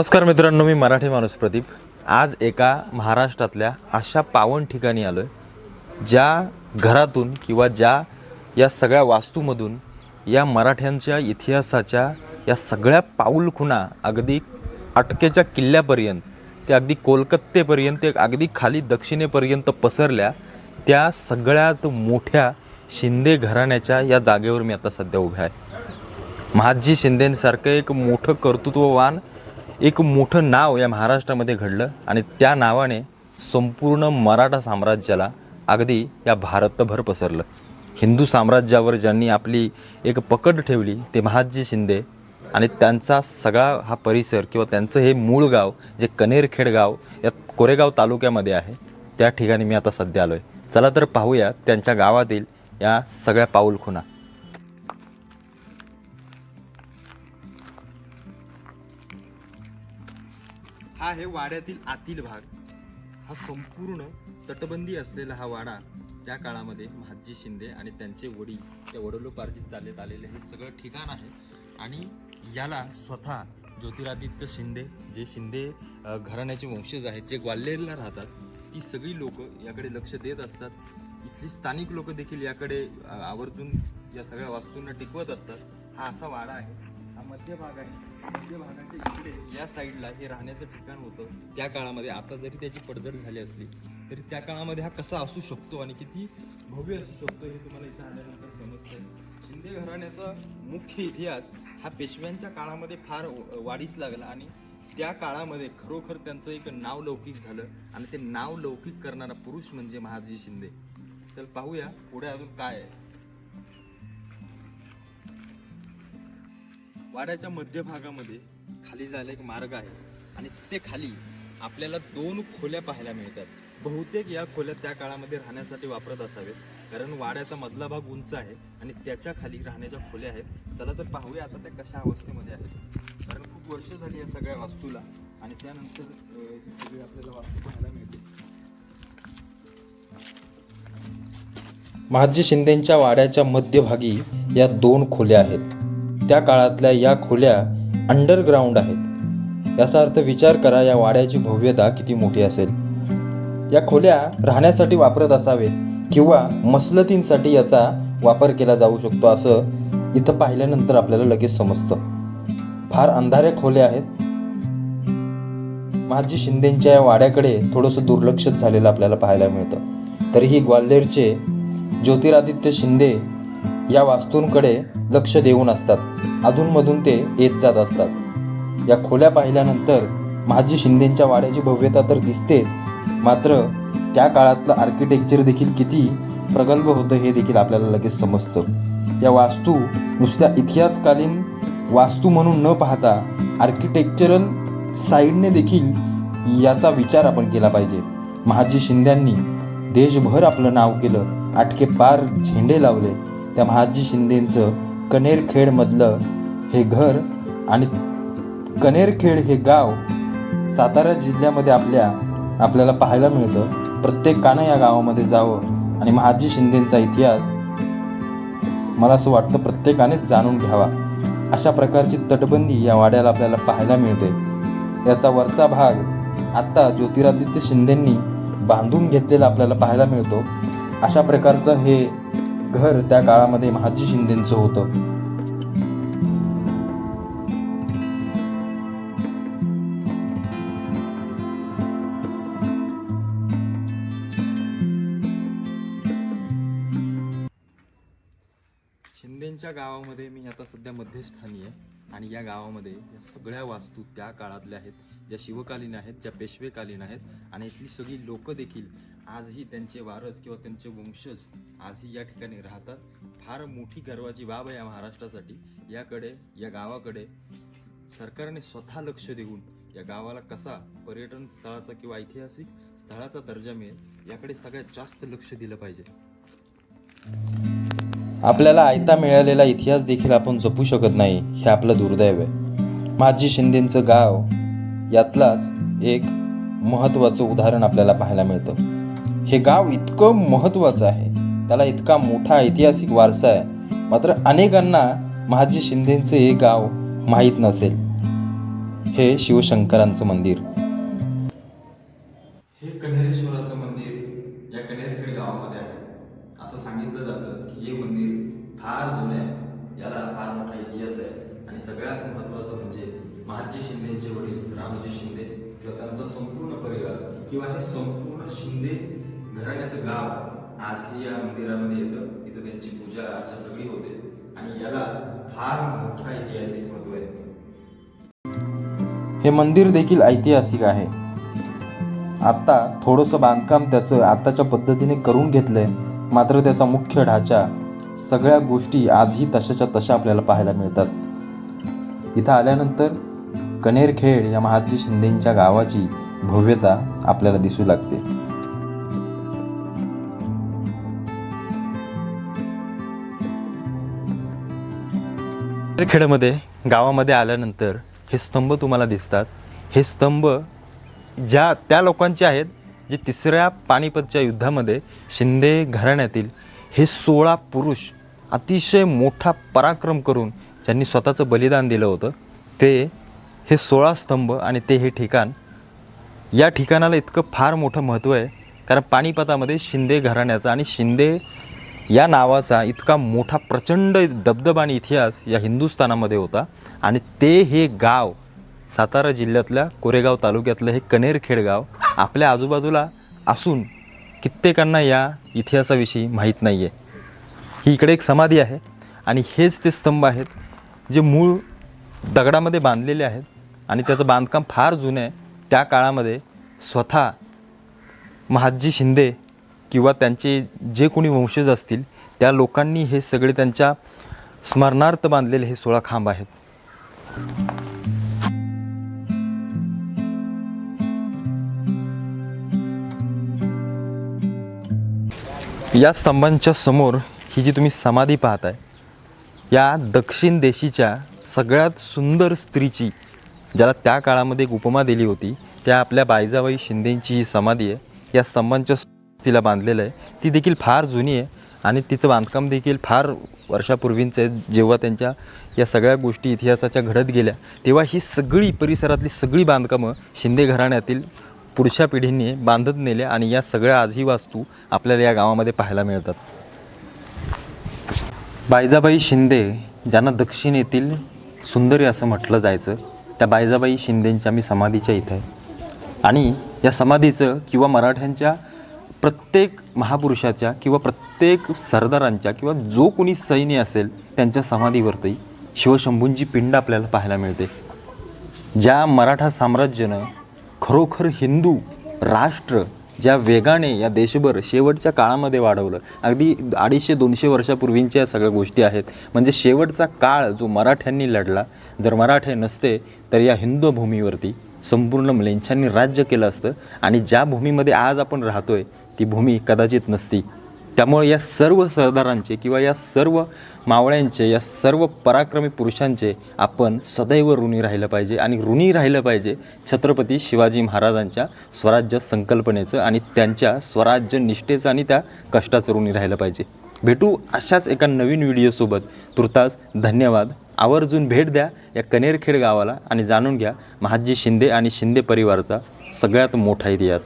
नमस्कार मित्रांनो मी मराठी माणूस प्रदीप. आज एका महाराष्ट्रातल्या अशा पावन ठिकाणी आलो आहे ज्या घरातून किंवा ज्या या सगळ्या वास्तूमधून या मराठ्यांच्या इतिहासाच्या या सगळ्या पाऊलखुणा अगदी अटकेच्या किल्ल्यापर्यंत ते अगदी कोलकत्तेपर्यंत ते अगदी खाली दक्षिणेपर्यंत पसरल्या त्या सगळ्यात मोठ्या शिंदे घराण्याच्या या जागेवर मी आता सध्या उभ्या आहे. महाजी शिंदेसारखं एक मोठं कर्तृत्ववान एक मोठं नाव या महाराष्ट्रामध्ये घडलं आणि त्या नावाने संपूर्ण मराठा साम्राज्याला अगदी या भारतभर पसरलं. हिंदू साम्राज्यावर ज्यांनी आपली एक पकड ठेवली ते महादजी शिंदे आणि त्यांचा सगळा हा परिसर किंवा त्यांचं हे मूळ गाव जे कनेरखेड गाव या कोरेगाव तालुक्यामध्ये आहे त्या ठिकाणी मी आता सध्या आलो आहे चला तर पाहूया त्यांच्या गावातील या सगळ्या पाऊलखुणा. हा आहे वाड्यातील आतील भाग. हा संपूर्ण तटबंदी असलेला हा वाडा त्या काळामध्ये महाजी शिंदे आणि त्यांचे वडील त्या वडिलोपार्जित चालत आलेले हे सगळं ठिकाण आहे. आणि याला स्वतः ज्योतिरादित्य शिंदे जे शिंदे घराण्याचे वंशज आहेत जे ग्वाल्हेरला राहतात ती सगळी लोक याकडे लक्ष देत असतात. इथली स्थानिक लोक देखील याकडे आवर्जून या सगळ्या वास्तूंना टिकवत असतात. हा असा वाडा आहे. हा मध्य भाग आहे. इकडे या साईडला हे राहण्याचं ठिकाण होतं त्या काळामध्ये. आता जरी त्याची पडझड झाली असली तरी त्या काळामध्ये हा कसा असू शकतो आणि किती भव्य असू शकतो हे तुम्हाला इथे आल्यानंतर समजतंय. शिंदे घराण्याचा मुख्य इतिहास हा पेशव्यांच्या काळामध्ये फार वाढीस लागला आणि त्या काळामध्ये खरोखर त्यांचं एक नाव लौकिक झालं आणि ते नाव लौकिक करणारा पुरुष म्हणजे महाजी शिंदे. तर पाहूया पुढे अजून काय आहे. वाड्याच्या मध्यभागामध्ये खाली जायला एक मार्ग आहे. आणि ते खाली आपल्याला दोन खोल्या पाहायला मिळतात. बहुतेक या खोल्या त्या काळामध्ये राहण्यासाठी वापरत असावेत. कारण वाड्याचा मधला भाग उंच आहे आणि त्याच्याखाली राहण्याच्या खोल्या आहेत. चला तर पाहूया आता त्या कशा अवस्थेमध्ये आहेत. कारण खूप वर्ष झाली या सगळ्या वास्तूला आणि त्यानंतर ही सगळी आपल्याला वास्तू पाहायला मिळते. महाजी शिंदेंच्या वाड्याच्या मध्यभागी या दोन खोल्या आहेत. त्या काळातल्या या खोल्या अंडरग्राऊंड आहेत. याचा अर्थ विचार करा या वाड्याची भव्यता किती मोठी असेल. या खोल्या राहण्यासाठी वापरत असावेत किंवा मसलतींसाठी याचा वापर केला जाऊ शकतो असं इथं पाहिल्यानंतर आपल्याला लगेच समजतं. फार अंधाऱ्या खोल्या आहेत. माझी शिंदेंच्या या वाड्याकडे थोडंसं दुर्लक्षित झालेलं आपल्याला पाहायला मिळतं. तरीही ग्वाल्हेरचे ज्योतिरादित्य शिंदे या वास्तूंकडे लक्ष देऊन असतात. अधूनमधून ते येत जात असतात. या खोल्या पाहिल्यानंतर महाजी शिंदेंच्या वाड्याची भव्यता तर दिसतेच. मात्र त्या काळातलं आर्किटेक्चर देखील किती प्रगल्भ होतं हे देखील आपल्याला लगेच समजतं. या वास्तू नुसत्या इतिहासकालीन वास्तू म्हणून न पाहता आर्किटेक्चरल साईडने देखील याचा विचार आपण केला पाहिजे. महाजी शिंद्यांनी देशभर आपलं नाव केलं. आटके पार झेंडे लावले. त्या महाजी शिंदेंचं कनेरखेडमधलं हे घर आणि कनेरखेड हे गाव सातारा जिल्ह्यामध्ये आपल्या आपल्याला पाहायला मिळतं. प्रत्येकानं या गावामध्ये जावं आणि महाजी शिंदेंचा इतिहास मला असं वाटतं प्रत्येकाने जाणून घ्यावा. अशा प्रकारची तटबंदी या वाड्याला आपल्याला पाहायला मिळते. याचा वरचा भाग आत्ता ज्योतिरादित्य शिंदेंनी बांधून घेतलेला आपल्याला पाहायला मिळतो. अशा प्रकारचं हे घर त्या काळामध्ये महाजी शिंदेंचं होतं. शिंदेच्या गावामध्ये मी आता सध्या मध्यस्थानी आहे आणि या गावामध्ये या सगळ्या वास्तू त्या काळातल्या आहेत ज्या शिवकालीन आहेत ज्या पेशवेकालीन आहेत आणि इथली सगळी लोक देखील आजही त्यांचे वारस किंवा त्यांचे वंशज आजही या ठिकाणी राहतात. फार मोठी गर्वाची बाब आहे या महाराष्ट्रासाठी. याकडे या गावाकडे सरकारने स्वतः लक्ष देऊन या गावाला कसा पर्यटन स्थळाचा किंवा ऐतिहासिक स्थळाचा दर्जा मिळेल याकडे सगळ्यात जास्त लक्ष दिलं पाहिजे. आपल्याला आयता मिळालेला इतिहास देखील आपण जपू शकत नाही हे आपलं दुर्दैव आहे. माझी शिंदेंचं गाव यातलाच एक महत्त्वाचं उदाहरण आपल्याला पाहायला मिळतं. हे गाव इतकं महत्त्वाचं आहे. त्याला इतका मोठा ऐतिहासिक वारसा आहे. मात्र अनेकांना महाजी शिंदेंचे हे गाव माहीत नसेल. हे शिवशंकरांचं मंदिर. हे कन्हेरेश्वराचं मंदिर या कन्हेरखेड गावामध्ये आहे. असं सांगितलं जातं की हे मंदिर फार जुने आहे. याला फार मोठा इतिहास आहे. आणि सगळ्यात महत्त्वाचं म्हणजे महाजी शिंदेचे वडील रामजी शिंदे किंवा त्यांचा संपूर्ण परिवार किंवा हे संपूर्ण शिंदे घराण्याचं गाव आजही या मंदिरामध्ये येतं. इथं त्यांची पूजा अर्चा सगळी होते. आणि याला फार मोठा ऐतिहासिक महत्त्व आहे. हे मंदिर देखील ऐतिहासिक आहे. आत्ता थोडंसं बांधकाम त्याचं आत्ताच्या पद्धतीने करून घेतलंय. मात्र त्याचा मुख्य ढाचा सगळ्या गोष्टी आजही तशाच्या तशा आपल्याला पाहायला मिळतात. इथं आल्यानंतर कनेरखेड या महाजी शिंदेंच्या गावाची भव्यता आपल्याला दिसू लागते. खेड्यामध्ये गावामध्ये आल्यानंतर हे स्तंभ तुम्हाला दिसतात. हे स्तंभ ज्या त्या लोकांचे आहेत जे तिसऱ्या पानिपतच्या युद्धामध्ये शिंदे घराण्यातील हे सोळा पुरुष अतिशय मोठा पराक्रम करून ज्यांनी स्वतःचं बलिदान दिलं होतं ते हे सोळा स्तंभ आणि ते हे ठिकाण या ठिकाणाला इतकं फार मोठं महत्त्व आहे कारण पानिपतामध्ये शिंदे घराण्याचं आणि शिंदे या नावाचा इतका मोठा प्रचंड दबदबानी इतिहास या हिंदुस्थानामध्ये होता. आणि ते हे गाव सातारा जिल्ह्यातल्या कोरेगाव तालुक्यातलं हे कनेरखेड गाव आपल्या आजूबाजूला असून कित्येकांना या इतिहासाविषयी माहीत नाही आहे ही इकडे एक समाधी आहे आणि हेच ते स्तंभ आहेत जे मूळ दगडामध्ये बांधलेले आहेत आणि त्याचं बांधकाम फार जुनं आहे. त्या काळामध्ये स्वतः महादजी शिंदे किंवा त्यांचे जे कोणी वंशज असतील त्या लोकांनी हे सगळे त्यांच्या स्मरणार्थ बांधलेले हे सोळा खांब आहेत. या स्तंभांच्या समोर ही जी तुम्ही समाधी पाहताय या दक्षिण देशीच्या सगळ्यात सुंदर स्त्रीची ज्याला त्या काळामध्ये एक उपमा दिली होती त्या आपल्या बायजाबाई शिंदेंची ही समाधी आहे या स्तंभांच्या तिला बांधलेलं आहे. ती देखील फार जुनी आहे आणि तिचं बांधकाम देखील फार वर्षापूर्वींचं आहे जेव्हा त्यांच्या या सगळ्या गोष्टी इतिहासाच्या घडत गेल्या तेव्हा ही सगळी परिसरातली सगळी बांधकामं शिंदे घराण्यातील पुढच्या पिढींनी बांधत नेल्या आणि या सगळ्या आजही वास्तू आपल्याला या गावामध्ये पाहायला मिळतात. बायजाबाई शिंदे ज्यांना दक्षिणेतील सुंदरी असं म्हटलं जायचं त्या बायजाबाई शिंदेंच्या मी समाधीच्या इथं आहे. आणि या समाधीचं किंवा मराठ्यांच्या प्रत्येक महापुरुषाच्या किंवा प्रत्येक सरदारांच्या किंवा जो कोणी सैन्य असेल त्यांच्या समाधीवरती शिवशंभूंची पिंड आपल्याला पाहायला मिळते. ज्या मराठा साम्राज्यानं खरोखर हिंदू राष्ट्र ज्या वेगाने या देशभर शेवटच्या काळामध्ये वाढवलं अगदी अडीचशे दोनशे वर्षापूर्वींच्या या सगळ्या गोष्टी आहेत. म्हणजे शेवटचा काळ जो मराठ्यांनी लढला जर मराठे नसते तर या हिंदू भूमीवरती संपूर्ण म्लेंछांनी राज्य केलं असतं. आणि ज्या भूमीमध्ये आज आपण राहतोय ती भूमी कदाचित नसती. त्यामुळे या सर्व सरदारांचे किंवा या सर्व मावळ्यांचे या सर्व पराक्रमी पुरुषांचे आपण सदैव ऋणी राहिलं पाहिजे आणि ऋणी राहिलं पाहिजे छत्रपती शिवाजी महाराजांच्या स्वराज्य संकल्पनेचं आणि त्यांच्या स्वराज्य निष्ठेचं आणि त्या कष्टाचं ऋणी राहिलं पाहिजे. भेटू अशाच एका नवीन व्हिडिओसोबत. तुर्तास धन्यवाद. आवर्जून भेट द्या या कनेरखेड गावाला आणि जाणून घ्या महाजी शिंदे आणि शिंदे परिवाराचा सगळ्यात मोठा इतिहास.